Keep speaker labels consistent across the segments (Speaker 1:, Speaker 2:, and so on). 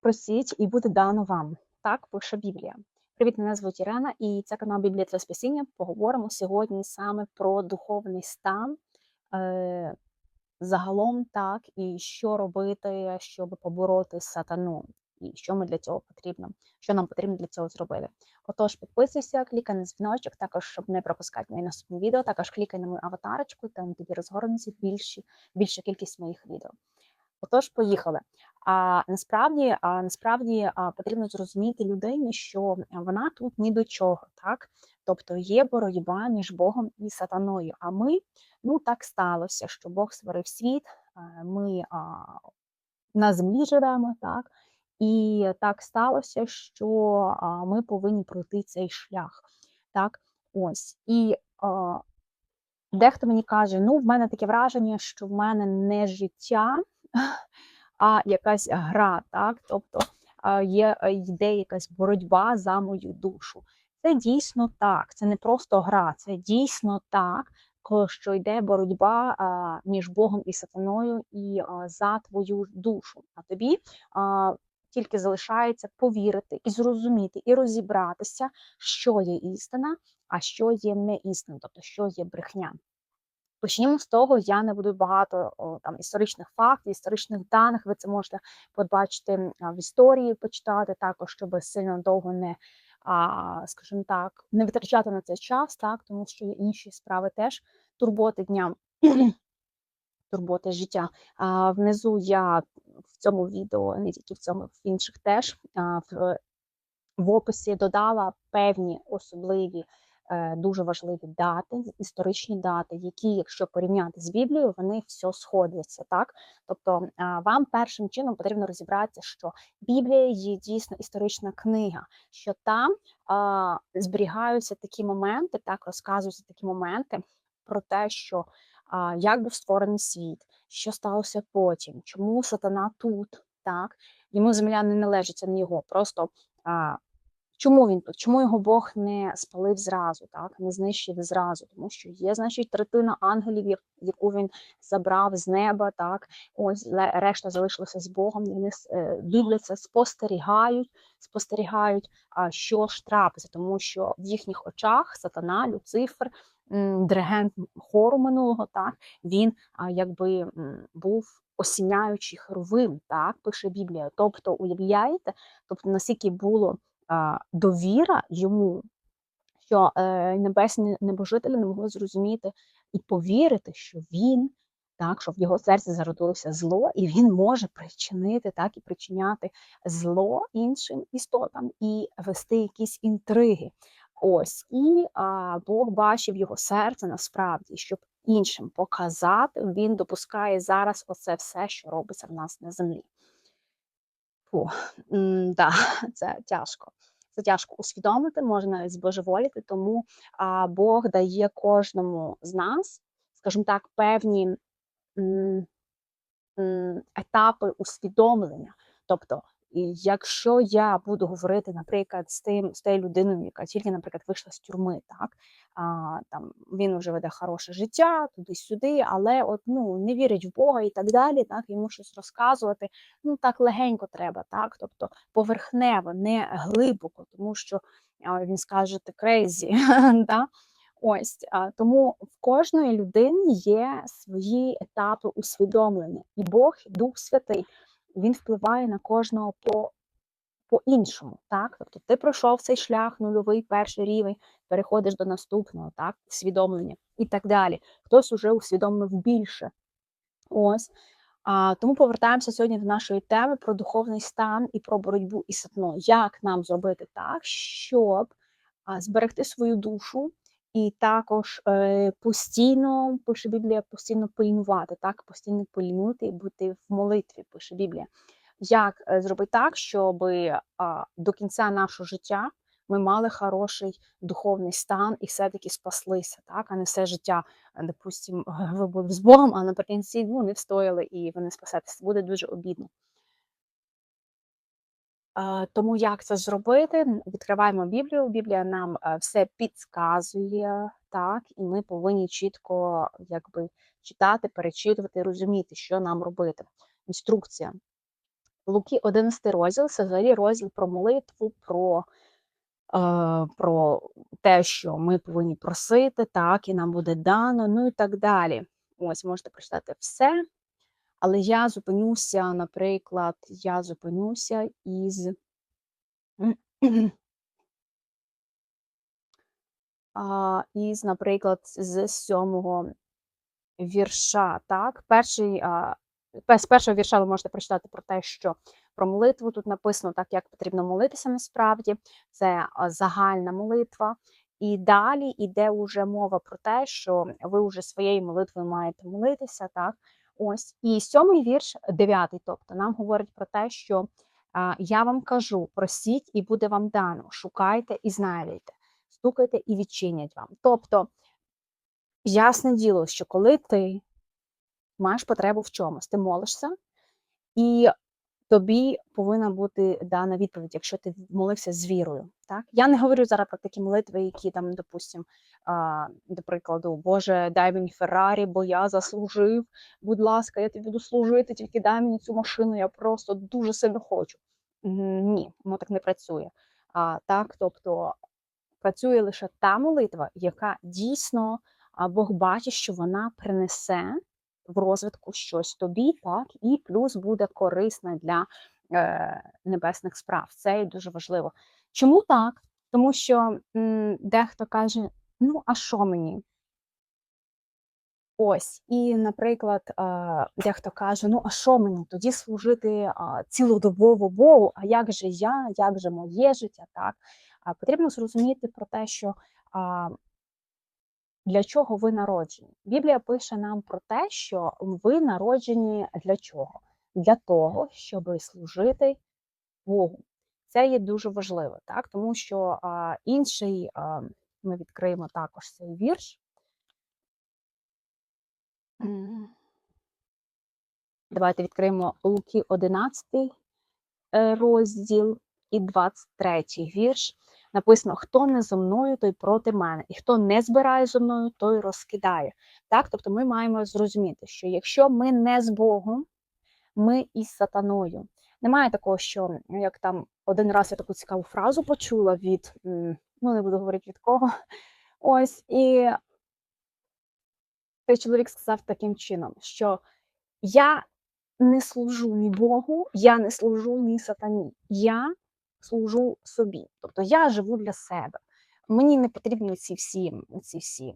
Speaker 1: Просіть і буде дано вам. Так пише Біблія. Привіт, мене звуть Ірена, і це канал Біблія та Спасіння. Поговоримо сьогодні саме про духовний стан. Е, Загалом так, і що робити, щоб побороти сатану, і що ми для цього потрібно, що нам потрібно для цього зробити. Отож, підписуйся, клікай на дзвіночок, також щоб не пропускати мої наступні відео. Також клікай на мою аватарочку, там тобі розгорнеться більші, більша кількість моїх відео. Отож, поїхали. А насправді, а насправді а, потрібно зрозуміти людині, що вона тут ні до чого, так? Тобто є боротьба між Богом і сатаною. А ми, ну так сталося, що Бог створив світ, ми а, на землі живемо, так? І так сталося, що а, ми повинні пройти цей шлях. Так, ось. І а, дехто мені каже: ну, в мене таке враження, що в мене не життя а якась гра, так? Тобто є йде якась боротьба за мою душу. Це дійсно так, це не просто гра, це дійсно так, що йде боротьба між Богом і сатаною і за твою душу. А тобі тільки залишається повірити і зрозуміти, і розібратися, що є істина, а що є не істина, тобто що є брехня. Почнімо з того, я не буду багато о, там історичних фактів, історичних даних. Ви це можете побачити в історії, почитати також, щоб сильно довго не, а, скажімо так, не витрачати на цей час, так тому що є інші справи теж турботи дня, турботи життя. А, Внизу я в цьому відео, не тільки в цьому, в інших теж а, в, в описі додала певні особливі. Е, дуже важливі дати, історичні дати, які, якщо порівняти з Біблією, вони все сходяться. Так, тобто вам першим чином потрібно розібратися, що Біблія є дійсно історична книга, що там а, зберігаються такі моменти, так розказуються такі моменти про те, що а, як був створений світ, що сталося потім, чому сатана тут, так йому земля не належить, а не його. Просто Чому він тут? Чому його Бог не спалив зразу, так не знищив зразу? Тому що є, значить, третина ангелів, яку він забрав з неба, так ось решта залишилася з Богом. Вони е, дивляться, спостерігають, спостерігають, що ж трапиться, тому що в їхніх очах сатана, Люцифер, диригент хору минулого, так він якби був. Осіняючи херовим, так пише Біблія. Тобто, уявляєте, тобто наскільки було довіра йому, що е, небесні небожителі не могли зрозуміти і повірити, що він, так, що в його серці зародилося зло, і він може причинити так і причиняти зло іншим істотам і вести якісь інтриги. Ось і а, Бог бачив його серце насправді, щоб іншим показати, він допускає зараз оце все, що робиться в нас на землі. Фу, да, це тяжко. Це тяжко усвідомити, можна навіть збожеволіти, тому а, Бог дає кожному з нас, скажімо так, певні м, м, етапи усвідомлення. Тобто і якщо я буду говорити, наприклад, з тим з тією людиною, яка тільки, наприклад, вийшла з тюрми, так а, там він вже веде хороше життя, туди-сюди, але от ну не вірить в Бога і так далі, так йому щось розказувати. Ну так легенько треба, так, тобто поверхнево, не глибоко, тому що а, він скаже ти крейзі. Ось тому в кожної людини є свої етапи усвідомлення, і Бог, і Дух Святий він впливає на кожного по по-іншому. так? Тобто ти пройшов цей шлях, нульовий перший рівень, переходиш до наступного, так, усвідомлення і так далі. Хтось уже усвідомив більше. Ось. А, Тому повертаємося сьогодні до нашої теми про духовний стан і про боротьбу із сатаною. Як нам зробити так, щоб а, зберегти свою душу і також е, постійно, пише Біблія, постійно пильнувати, так, постійно пильнути і бути в молитві, пише Біблія. Як е, зробити так, щоб е, до кінця нашого життя ми мали хороший духовний стан і все-таки спаслися, так, а не все життя, допустимо, ви були з Богом, а наприкінці ну, не встояли і ви не спасетеся. Буде дуже обідно. Тому як це зробити? Відкриваємо Біблію. Біблія нам е, все підказує, так, і ми повинні чітко якби, читати, перечитувати, розуміти, що нам робити. Інструкція. Луки 11 розділ це взагалі розділ про молитву, про, е, про те, що ми повинні просити, так, і нам буде дано, ну і так далі. Ось можете прочитати все. Але я зупинюся, наприклад, я зупинюся із. із, наприклад, з сьомого вірша. Так, перший з першого вірша ви можете прочитати про те, що про молитву тут написано так, як потрібно молитися насправді. Це загальна молитва. І далі йде вже мова про те, що ви вже своєю молитвою маєте молитися. так. Ось. І сьомий вірш, дев'ятий, тобто, нам говорить про те, що я вам кажу: просіть, і буде вам дано, шукайте і знайдете, стукайте і відчинять вам. Тобто, ясне діло, що коли ти маєш потребу в чомусь, ти молишся, і тобі повинна бути дана відповідь, якщо ти молився з вірою. Так? Я не говорю зараз про такі молитви, які там, допустим, а, до прикладу, Боже, дай мені Феррарі, бо я заслужив. Будь ласка, я тобі буду служити, тільки дай мені цю машину, я просто дуже сильно хочу. Ні, воно так не працює. А, Так, тобто працює лише та молитва, яка дійсно Бог бачить, що вона принесе в розвитку щось тобі, так, і плюс буде корисна для е, небесних справ. Це і дуже важливо. Чому так? Тому що м, дехто каже: ну, а що мені? Ось, і, наприклад, е, дехто каже: ну, а що мені тоді служити цілодобово Богу? А як же я, як же моє життя? Так? Потрібно зрозуміти про те, що для чого ви народжені? Біблія пише нам про те, що ви народжені для чого? Для того, щоб служити Богу. Це є дуже важливо, так? тому що а, інший, а, ми відкриємо також цей вірш. Давайте відкриємо Луки 11 е, розділ і 23 вірш написано: хто не зо мною, той проти мене, і хто не збирає зо мною, той розкидає. Так, тобто ми маємо зрозуміти, що якщо ми не з Богом, ми із сатаною. Немає такого, що як там один раз я таку цікаву фразу почула від, ну не буду говорити від кого. Ось, і той чоловік сказав таким чином, що я не служу ні Богу, я не служу ні сатані. Я служу собі. Тобто я живу для себе. Мені не потрібні ці всі ці всі.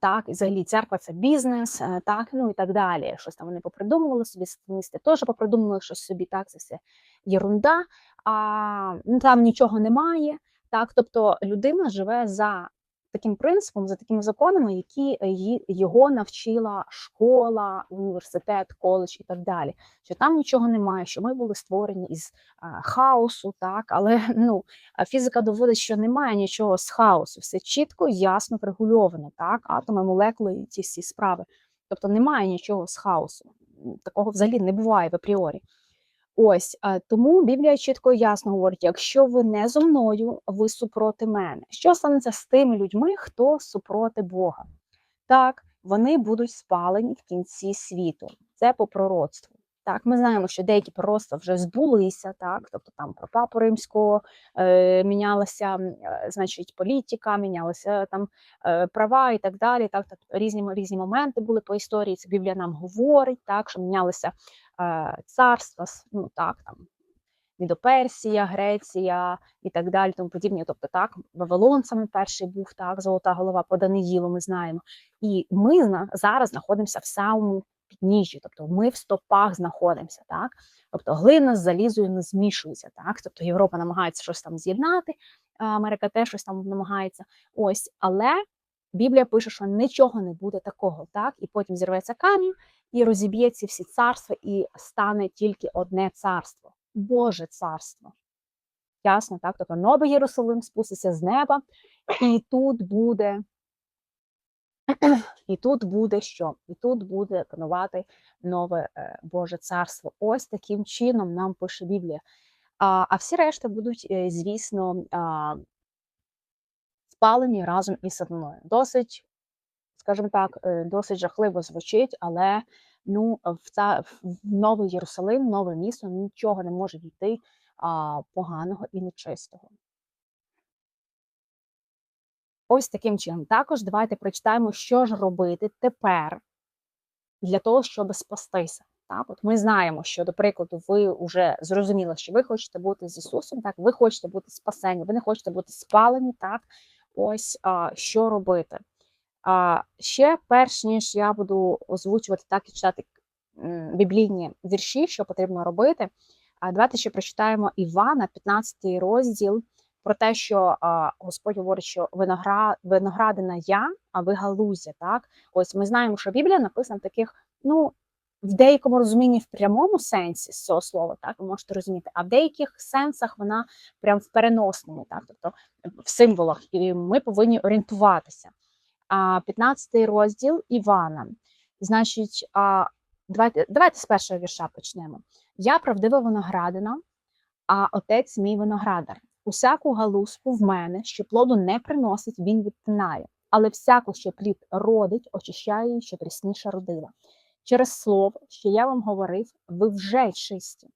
Speaker 1: Так, і взагалі церква це бізнес, е, так, ну і так далі. Щось там вони попридумували собі, сатаністи теж попридумували щось собі, так, це все єрунда, а ну, там нічого немає. Так, Тобто людина живе за таким принципом, за такими законами, які е, його навчила школа, університет, коледж і так далі. Що там нічого немає, що ми були створені із хаосу, так але ну фізика доводить, що немає нічого з хаосу, все чітко, ясно врегульовано, так, атоми, молекули і ці всі справи. Тобто немає нічого з хаосу. Такого взагалі не буває в апріорі. Ось тому Біблія чітко і ясно говорить: якщо ви не зо мною, ви супроти мене. Що станеться з тими людьми, хто супроти Бога? Так, вони будуть спалені в кінці світу. Це по пророцтву. Так, ми знаємо, що деякі пророцтва вже збулися, так, тобто там про папу римського е, мінялася, е, значить, політика, мінялися там е, права і так далі. Так, так різні різні моменти були по історії. Це Біблія нам говорить, так, що мінялися Е, царства, ну так, там Мідоперсія, Греція і так далі, тому подібне. Тобто, так, Вавилон саме перший був так, золота голова по Даниїлу, ми знаємо. І ми зараз знаходимося в самому підніжжі, тобто ми в стопах знаходимося, так. Тобто глина з залізою не змішується, так. Тобто Європа намагається щось там з'єднати, Америка теж щось там намагається. Ось, але Біблія пише, що нічого не буде такого, так, і потім зірветься камінь, і розіб'ється всі царства, і стане тільки одне царство Боже царство. Ясно, так? Тобто новий Єрусалим спуститься з неба, і тут буде. І тут буде що? І тут буде панувати нове е, Боже царство. Ось таким чином нам пише Біблія. А а всі решта будуть, е, звісно, спалені разом із сатаною. Досить, скажімо так, е, досить жахливо звучить, але ну, в, ця, в Новий Єрусалим, нове місто, нічого не може дійти а, поганого і нечистого. Ось таким чином. Також давайте прочитаємо, що ж робити тепер для того, щоб спастися. Так, от ми знаємо, що, до прикладу, ви вже зрозуміли, що ви хочете бути з Ісусом, так, ви хочете бути спасені, ви не хочете бути спалені, так, ось а, що робити. А, Ще перш ніж я буду озвучувати так і читати біблійні вірші, що потрібно робити. А давайте ще прочитаємо Івана, 15 розділ, про те, що а, Господь говорить, що виноград, виноградина я, а ви галузя. Так, ось ми знаємо, що Біблія написана в таких, ну в деякому розумінні в прямому сенсі з цього слова, так ви можете розуміти, а в деяких сенсах вона прям в переносному, так, тобто в символах, і ми повинні орієнтуватися. А 15 розділ Івана. Значить, давайте давайте з першого вірша почнемо. Я правдива виноградина, а отець мій виноградар. Усяку галузку в мене, що плоду не приносить, він відтинає, але всяку, що плід родить, очищає її, щоб рісніше родила. Через слово, що я вам говорив, ви вже чисті.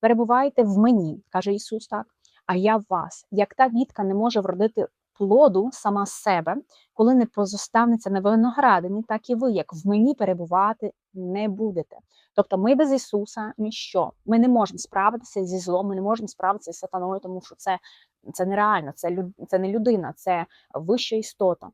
Speaker 1: Перебувайте в мені, каже Ісус так, а я в вас. Як та вітка не може вродити плоду сама себе, коли не позоставнеться на виноградині, так і ви, як в мені перебувати не будете. Тобто ми без Ісуса ніщо. Ми не можемо справитися зі злом, ми не можемо справитися з сатаною, тому що це це нереально, це, це не людина, це вища істота,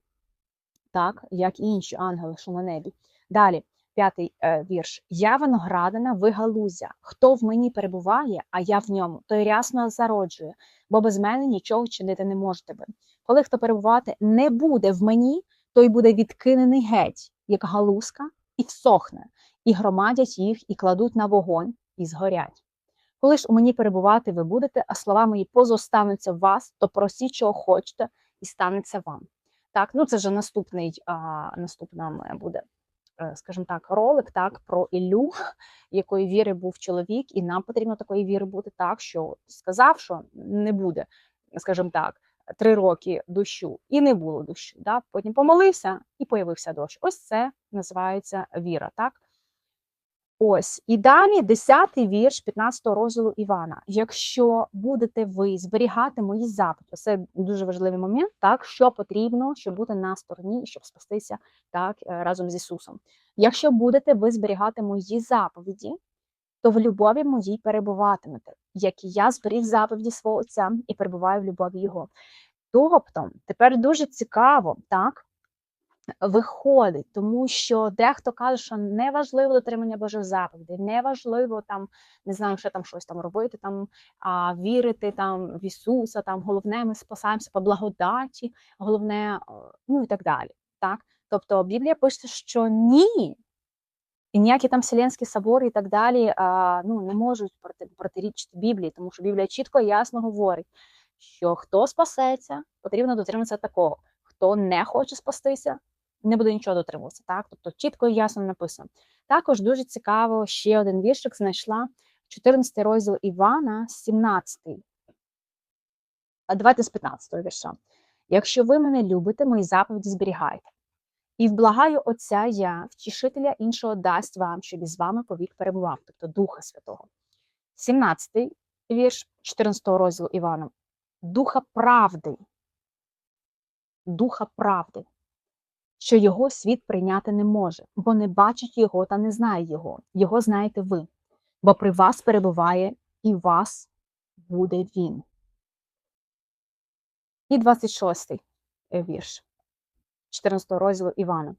Speaker 1: так, як і інші ангели, що на небі. Далі п'ятий е, вірш. Я виноградина, ви галузя. Хто в мені перебуває, а я в ньому, той рясно зароджує, бо без мене нічого чинити не можете ви. Коли хто перебувати не буде в мені, той буде відкинений геть, як галузка, і всохне, і громадять їх, і кладуть на вогонь, і згорять. Коли ж у мені перебувати ви будете, а слова мої позостануться в вас, то просіть, чого хочете, і станеться вам. Так, ну це вже наступний, а, наступна буде Е, скажімо так, ролик так про Іллю, якої віри був чоловік, і нам потрібно такої віри бути так, що сказав, що не буде, скажімо так, три роки дощу, і не було дощу. Да? Потім помолився і появився дощ. Ось це називається віра. так? Ось і далі 10-й вірш 15-го розділу Івана. Якщо будете ви зберігати мої заповіді, це дуже важливий момент, так що потрібно, щоб бути на стороні, щоб спастися так е, разом з Ісусом. Якщо будете ви зберігати мої заповіді, то в любові моїй перебуватимете, як і я зберіг заповіді свого Отця і перебуваю в любові Його. Тобто, тепер дуже цікаво, так виходить, тому що дехто каже, що не важливо дотримання Божих заповідей, не важливо там не знаю, що там щось там робити, там а, вірити там в Ісуса, там головне, ми спасаємося по благодаті, головне, ну і так далі. Так? Тобто Біблія пише, що ні. І ніякі там Вселенські собори і так далі а, ну, не можуть проти, протирічити Біблії, тому що Біблія чітко і ясно говорить, що хто спасеться, потрібно дотриматися такого. Хто не хоче спастися, не буде нічого дотримуватися. Так? Тобто чітко і ясно написано. Також дуже цікаво ще один віршик знайшла 14 розділ Івана, 17. А давайте з 15 вірша. Якщо ви мене любите, мої заповіді зберігайте. І вблагаю Отця я, втішителя іншого дасть вам, щоб із вами повік перебував, тобто Духа Святого. 17 вірш 14 розділу Івана. Духа правди. Духа правди що його світ прийняти не може, бо не бачить його та не знає його. Його знаєте ви, бо при вас перебуває і вас буде він. І 26-й вірш 14 розділу Івана.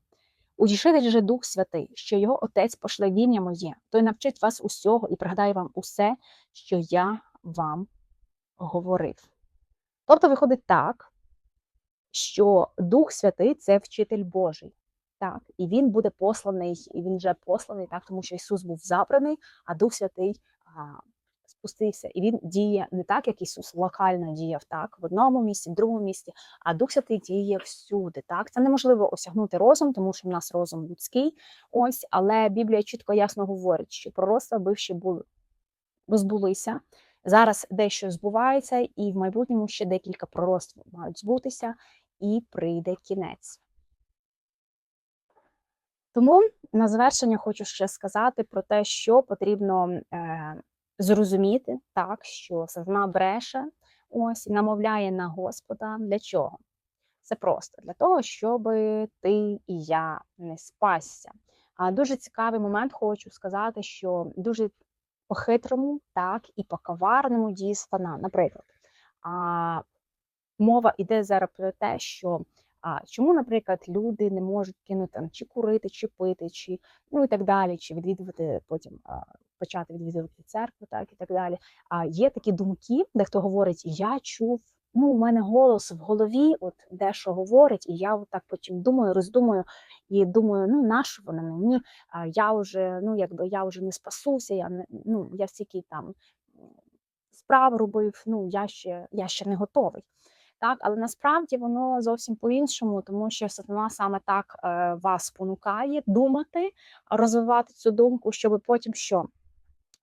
Speaker 1: Утішитель же Дух Святий, що його Отець пошле в ім'я моє, той навчить вас усього і пригадає вам усе, що я вам говорив. Тобто, виходить так, що Дух Святий це вчитель Божий. Так, і він буде посланий, і він вже посланий, так, тому що Ісус був забраний, а Дух Святий а, спустився. І він діє не так, як Ісус локально діяв, так, в одному місці, в другому місці, а Дух Святий діє всюди. Так, Це неможливо осягнути розум, тому що в нас розум людський. Ось, але Біблія чітко ясно говорить, що пророцтва бивші були збулися. Зараз дещо збувається, і в майбутньому ще декілька пророцтв мають збутися, і прийде кінець. Тому на завершення хочу ще сказати про те, що потрібно е, зрозуміти, так, що сатана бреше, ось, і намовляє на Господа. Для чого? Це просто для того, щоб ти і я не спасся. А дуже цікавий момент хочу сказати, що дуже по-хитрому, так, і по-коварному діє сатана. Наприклад, а, мова йде зараз про те, що а чому, наприклад, люди не можуть кинути там чи курити, чи пити, чи ну і так далі, чи відвідувати потім а, почати відвідувати церкву, так і так далі. А є такі думки, де хто говорить, я чув. Ну, у мене голос в голові, от дещо говорить, і я так потім думаю, роздумую і думаю, ну нащо воно мені? Я вже ну якби я вже не спасуся, я не ну я стільки там справ робив. Ну я ще я ще не готовий. Так, але насправді воно зовсім по-іншому, тому що сатана саме так е, вас спонукає думати, розвивати цю думку, щоб потім що?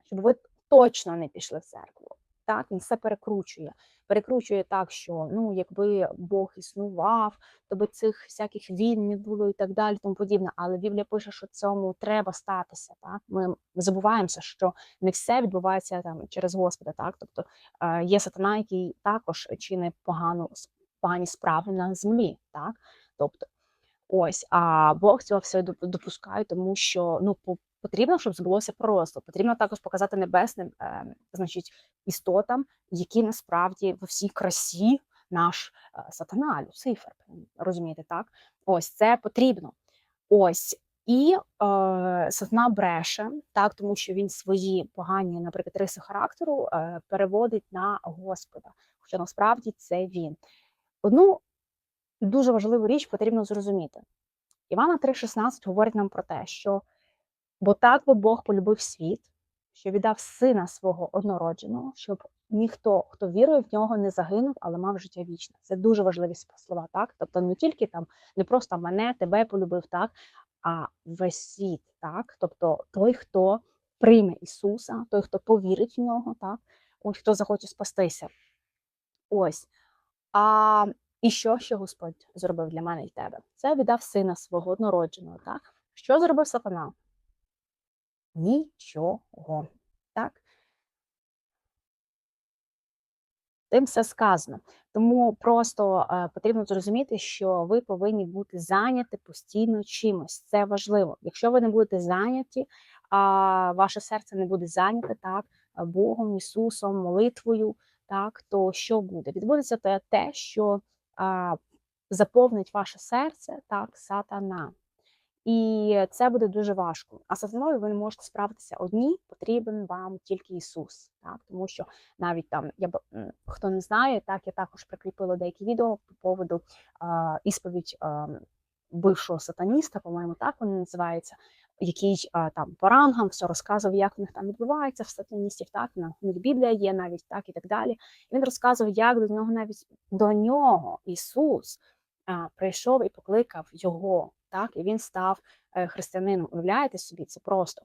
Speaker 1: Щоб ви точно не пішли в церкву. Так, він все перекручує. Перекручує так, що ну, якби Бог існував, то би цих всяких війн не було і так далі, тому подібне. Але Біблія пише, що цьому треба статися. Так, ми забуваємося, що не все відбувається там через Господа. Так, тобто е, є сатана, який також чинить погану погані справи на землі. Так, тобто. Ось, а Бог цього все допускає, тому що ну потрібно, щоб збулося просто. Потрібно також показати небесним, е, значить, істотам, які насправді в всій красі наш е, сатана, Люцифер. Розумієте, так? Ось це потрібно. Ось. І е, сатана бреше, так, тому що він свої погані, наприклад, риси характеру е, переводить на Господа. Хоча насправді це він. Одну дуже важливу річ потрібно зрозуміти. Івана 3,16 говорить нам про те, що Бо так би Бог полюбив світ, що віддав сина свого однородженого, щоб ніхто, хто вірує в нього, не загинув, але мав життя вічне. Це дуже важливі слова, так? Тобто не тільки там, не просто мене, тебе полюбив, так, а весь світ, так? Тобто той, хто прийме Ісуса, той, хто повірить в нього, так, ось хто захоче спастися. Ось. А і що, що Господь зробив для мене і тебе? Це віддав сина свого однородженого, так? Що зробив сатана? Нічого. Так? Тим все сказано. Тому просто е, потрібно зрозуміти, що ви повинні бути зайняті постійно чимось. Це важливо. Якщо ви не будете зайняті, а ваше серце не буде зайняте так, Богом, Ісусом, молитвою, так, то що буде? Відбудеться те, що а, заповнить ваше серце так, сатана. І це буде дуже важко. А сатаною ви не можете справитися одні, потрібен вам тільки Ісус. Так? Тому що навіть там, я хто не знає, так я також прикріпила деякі відео по поводу а, ісповідь а, бившого сатаніста, по-моєму, так він називається, який а, там по рангам все розказував, як в них там відбувається в сатаністів, так на них Біблія є навіть так і так далі. Він розказував, як до нього навіть до нього Ісус прийшов і покликав його так, і він став е, християнином. Уявляєте собі, це просто.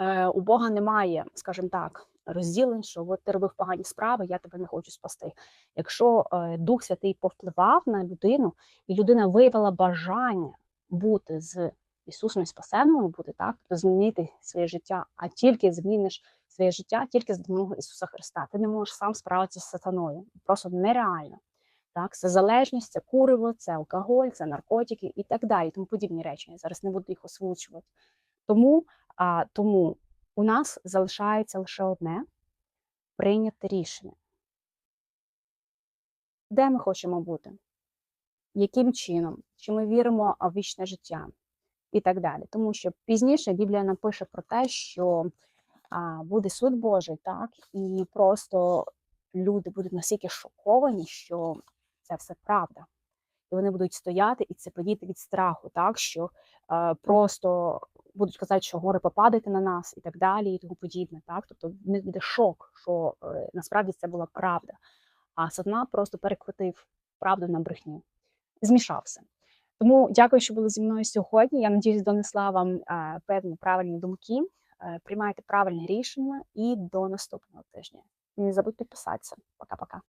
Speaker 1: Е, у Бога немає, скажімо так, розділень, що от ти робив погані справи, я тебе не хочу спасти. Якщо е, Дух Святий повпливав на людину, і людина виявила бажання бути з Ісусом і Спасенною, бути так, то змінити своє життя, а тільки зміниш своє життя тільки з допомогою Ісуса Христа. Ти не можеш сам справитися з сатаною. Просто нереально. Так, Це залежність, це куриво, це алкоголь, це наркотики і так далі, тому подібні речі. Я зараз не буду їх озвучувати. Тому, а, Тому у нас залишається лише одне прийняти рішення. Де ми хочемо бути? Яким чином? Чи ми віримо в вічне життя? І так далі. Тому що пізніше Біблія напише про те, що а, буде суд Божий, так, і просто люди будуть настільки шоковані, що це все правда. І вони будуть стояти і це подіти від страху, так що е, просто будуть казати, що гори попадайте на нас і так далі, і тому подібне. Так, тобто в буде шок, що е, насправді це була правда. А сатана просто перекрутив правду на брехню, змішався. Тому дякую, що були зі мною сьогодні. Я надіюсь, донесла вам е, певні правильні думки. Е, приймайте правильне рішення і до наступного тижня. Не забудьте підписатися. Пока-пока.